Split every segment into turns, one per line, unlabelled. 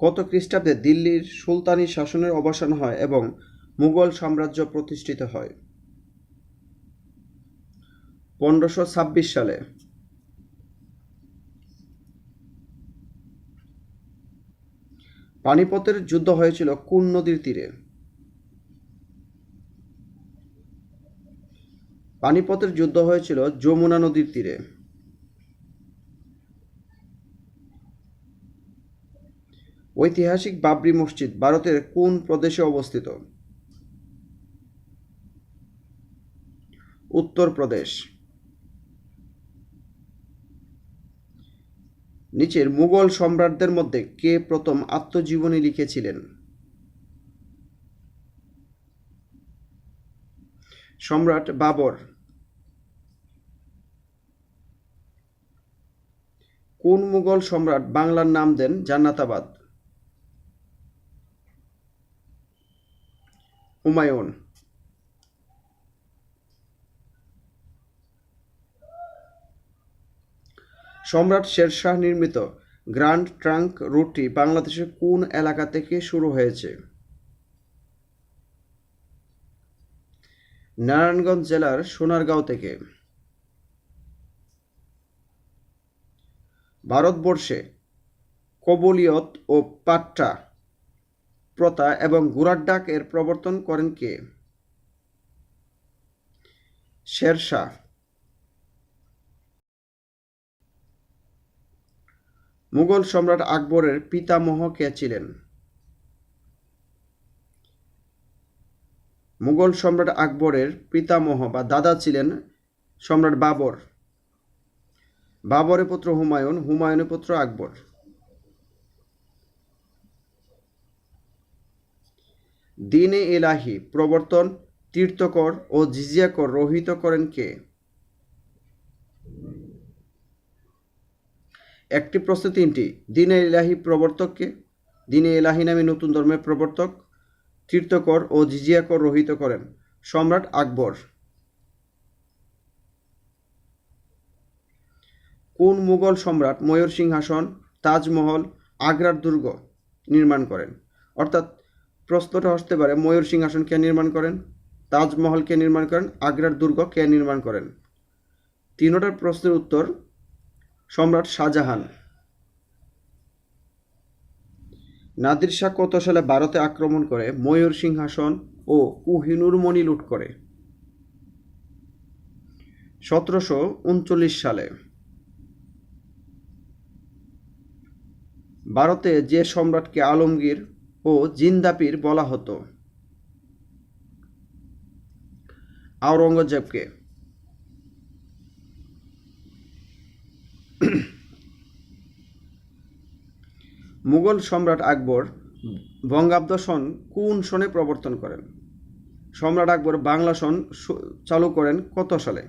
কত খ্রিস্টাব্দে দিল্লির সুলতানি শাসনের অবসান হয় এবং মুঘল সাম্রাজ্য প্রতিষ্ঠিত হয়? পনেরোশো ছাব্বিশ সালে। পানিপথের যুদ্ধ হয়েছিল কোন নদীর তীরে। পানিপথের যুদ্ধ হয়েছিল যমুনা নদীর তীরে। ঐতিহাসিক বাবরি মসজিদ ভারতের কোন প্রদেশে অবস্থিত? উত্তরপ্রদেশ নিচের মুঘল সম্রাটদের মধ্যে কে প্রথম আত্মজীবনী লিখেছিলেন? সম্রাট বাবর। কোন মুঘল সম্রাট বাংলার নাম দেন জান্নাতাবাদ? হুমায়ুন। সম্রাট শেরশাহ নির্মিত গ্র্যান্ড ট্রাঙ্ক রুটটি বাংলাদেশের কোন এলাকা থেকে শুরু হয়েছে? নারায়ণগঞ্জ জেলার সোনারগাঁও থেকে। ভারতবর্ষে কবলিয়ত ও পাট্টা প্রথা এবং গুড়ার ডাক এর প্রবর্তন করেন কে? শেরশাহ মুঘল সম্রাট আকবরের পিতামহ কে ছিলেন? মুঘল সম্রাট আকবরের পিতামহ বা দাদা ছিলেন সম্রাট বাবর। বাবরের পুত্র হুমায়ুন, হুমায়ুনের পুত্র আকবর। দিনে এলাহি, প্রবর্তন, তীর্থকর ও জিজিয়াকর রহিত করেন কে? একটি প্রশ্ন তিনটি। দিনে এলাহি প্রবর্তককে দিনে এলাহি নামে নতুন ধর্মের প্রবর্তক, তীর্থকর ও জিজিয়াকর রহিত করেন। সম্রাট আকবর। কোন মুঘল সম্রাট ময়ূর সিংহাসন, তাজমহল, আগ্রার দুর্গ নির্মাণ করেন? অর্থাৎ প্রশ্নটা আসতে পারে। ময়ূর সিংহাসন কে নির্মাণ করেন? তাজমহল কে নির্মাণ করেন? আগ্রার দুর্গ কে নির্মাণ করেন? তিনোটার প্রশ্নের উত্তর সম্রাট শাহজাহান। নাদির শাহ কত সালে ভারতে আক্রমণ করে? ময়ূর সিংহাসন ও কুহিনুর মণি লুট করে। সতেরোশো উনচল্লিশ সালে। ভারতে যে সম্রাটকে আলমগীর ও জিন্দাপির বলা হতো। আওরঙ্গজেবকে মুঘল সম্রাট আকবর বঙ্গাব্দ সন কোন সনে প্রবর্তন করেন? সম্রাট আকবর বাংলা সন চালু করেন কত সালে?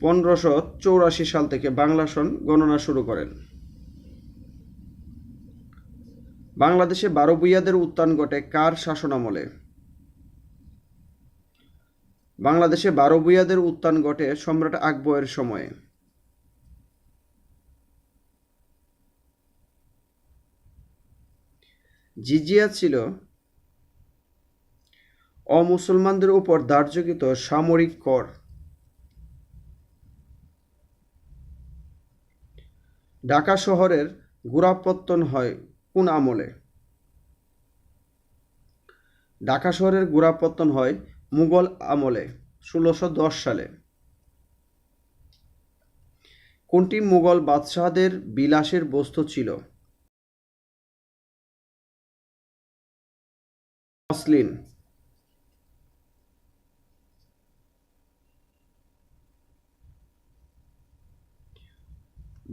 পনেরোশো চৌরাশি সাল থেকে বাংলা সন গণনা শুরু করেন। বাংলাদেশে বারো ভূঁইয়াদের উত্থান ঘটে কার শাসনামলে? বাংলাদেশে বারো ভূঁইয়াদের উত্থান ঘটে সম্রাট আকবরের সময়ে। জিজিয়া ছিল অমুসলমানদের উপর ধার্যকৃত সামরিক কর। ঢাকা শহরের গোড়াপত্তন হয় কোন আমলে? ঢাকা শহরের গোড়াপত্তন হয় মুঘল আমলে ষোলোশো দশ সালে। কোনটি মুঘল বাদশাহদের বিলাসের বস্তু ছিল? মসলিন।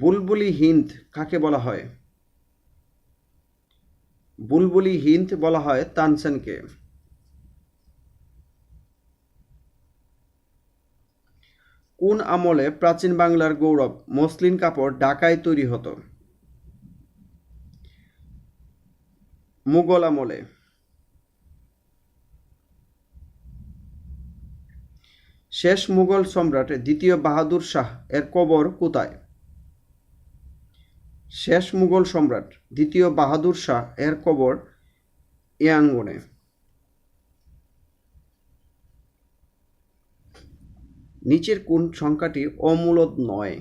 বুলবুলি হিন্দ কাকে বলা হয়? বুলবুলি হিন্দ বলা হয় তানসেনকে। কোন আমলে প্রাচীন বাংলার গৌরব মসলিন কাপড় ঢাকায় তৈরি হতো? মুঘল আমলে। শেষ মুঘল সম্রাট দ্বিতীয় বাহাদুর শাহ এর কবর কোথায়? শেষ মুঘল সম্রাট দ্বিতীয় বাহাদুর শাহ এর কবর ইয়াঙ্গনে। নিচের কোন সংখ্যাটি অমূলদ নয়।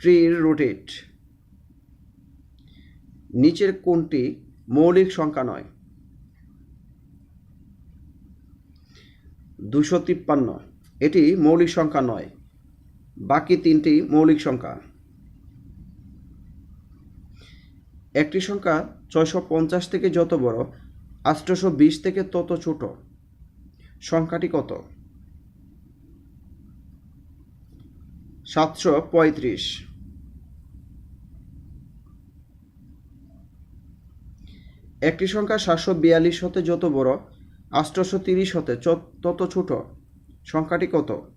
ট্রির রোটেট। নিচের কোনটি মৌলিক সংখ্যা নয়? দুশো তিপ্পান্ন। এটি মৌলিক সংখ্যা নয়। বাকি তিনটি মৌলিক সংখ্যা। একটি সংখ্যা ছয়শো পঞ্চাশ থেকে যত বড় আষ্টশো বিশ থেকে তত ছোট। সংখ্যাটি কত? সাতশো পঁয়ত্রিশ। একটি সংখ্যা সাতশো বিয়াল্লিশ হতে যত বড় আষ্টশো তিরিশ হতে তত ছোট। সংখ্যাটি কত?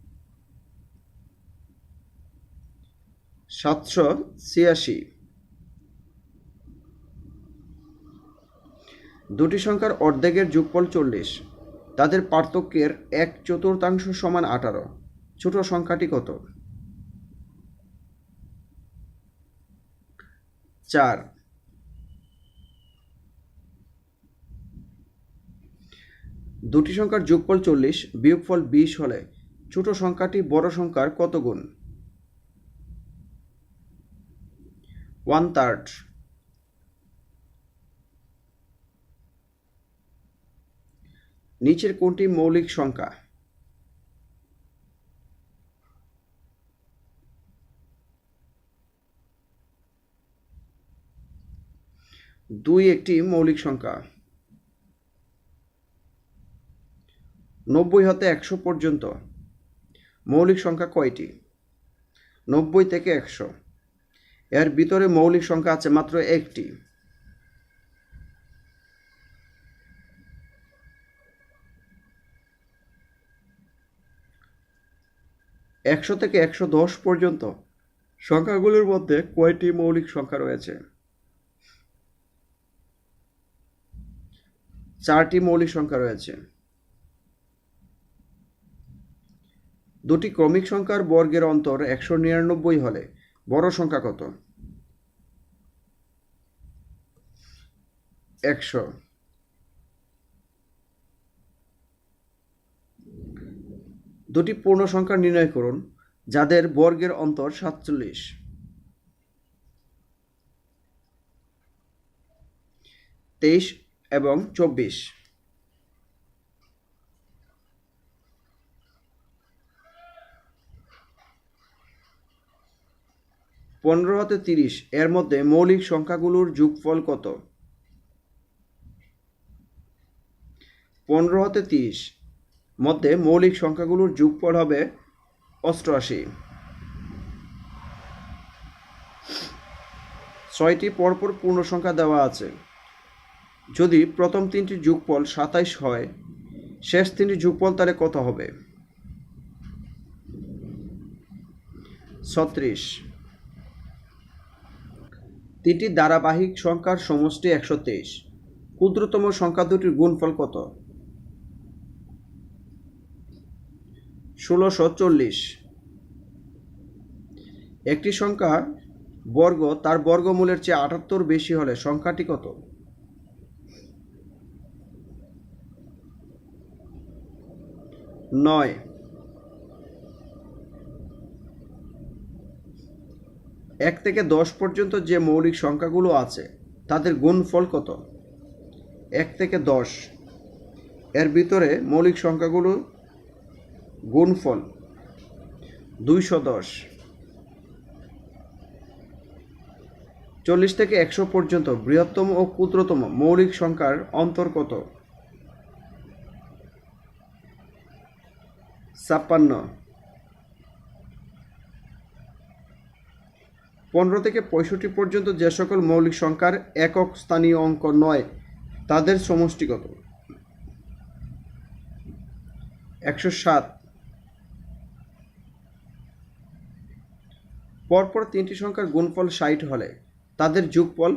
সাতশো ছিয়াশি। দুটি সংখ্যার অর্ধেকের যোগফল চল্লিশ। তাদের পার্থক্যের এক চতুর্থাংশ সমান আঠারো। ছোট সংখ্যাটি কত? চার। দুটি সংখ্যার যোগফল চল্লিশ, বিয়োগফল বিশ হলে ছোট সংখ্যাটি বড় সংখ্যার কত গুণ? ওয়ান থার্ড নিচের কোনটি মৌলিক সংখ্যা? দুই একটি মৌলিক সংখ্যা। নব্বই হতে একশো পর্যন্ত। মৌলিক সংখ্যা কয়টি? নব্বই থেকে একশো। এর ভিতরে মৌলিক সংখ্যা আছে মাত্র একটি। একশো থেকে একশো দশ পর্যন্ত সংখ্যাগুলোর মধ্যে কয়টি মৌলিক সংখ্যা রয়েছে? চারটি মৌলিক সংখ্যা রয়েছে। দুটি ক্রমিক সংখ্যার বর্গের অন্তর একশো নিরানব্বই হলে বড় সংখ্যা কত? একশো। দুটি পূর্ণ সংখ্যা নির্ণয় করুন, যাদের বর্গের অন্তর সাতচল্লিশ। তেইশ এবং চব্বিশ। পনেরো হতে তিরিশ। এর মধ্যে মৌলিক সংখ্যাগুলোর যোগফল কত? পনেরো হতে তিরিশ। মধ্যে মৌলিক সংখ্যাগুলোর যোগফল হবে অষ্টআশি। ছয়টি পরপর পূর্ণ সংখ্যা দেওয়া আছে। যদি প্রথম তিনটি যোগফল সাতাইশ হয়, শেষ তিনটি যোগফল তাহলে কত হবে? ছত্রিশ। তিনটি ধারাবাহিক সংখ্যার সমষ্টি একশো তেইশ। ক্ষুদ্রতম সংখ্যা দুটির গুণফল কত? ষোলোশো চল্লিশ। একটি সংখ্যা বর্গ, তার বর্গমূলের চেয়ে আটাত্তর বেশি হলে সংখ্যাটি কত? নয়। এক থেকে দশ পর্যন্ত যে মৌলিক সংখ্যাগুলো আছে, তাদের গুণফল কত? এক থেকে দশ। এর ভিতরে মৌলিক সংখ্যাগুলো গুণফল দুইশো দশ। চল্লিশ থেকে একশো পর্যন্ত বৃহত্তম ও ক্ষুদ্রতম মৌলিক সংখ্যার অন্তর কত? ছাপ্পান্ন। পনেরো থেকে পঁয়ষট্টি পর্যন্ত যে সকল মৌলিক সংখ্যার একক স্থানীয় অঙ্ক নয়, তাদের সমষ্টিগত। একশো সাত। পরপর তিনটি সংখ্যার গুণফল ষাট হলে তাদের যোগফল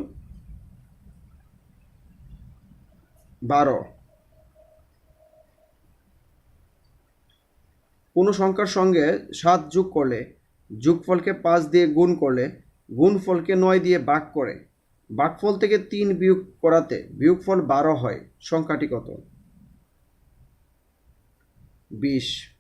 বারো। কোনো সংখ্যার সঙ্গে সাত যোগ করলে যোগফলকে পাঁচ দিয়ে গুণ করলে গুণফলকে নয় দিয়ে বাক করে। ভাগফল থেকে তিন বিয়োগ করাতে বিয়োগফল বারো হয়, সংখ্যাটি কত? বিশ।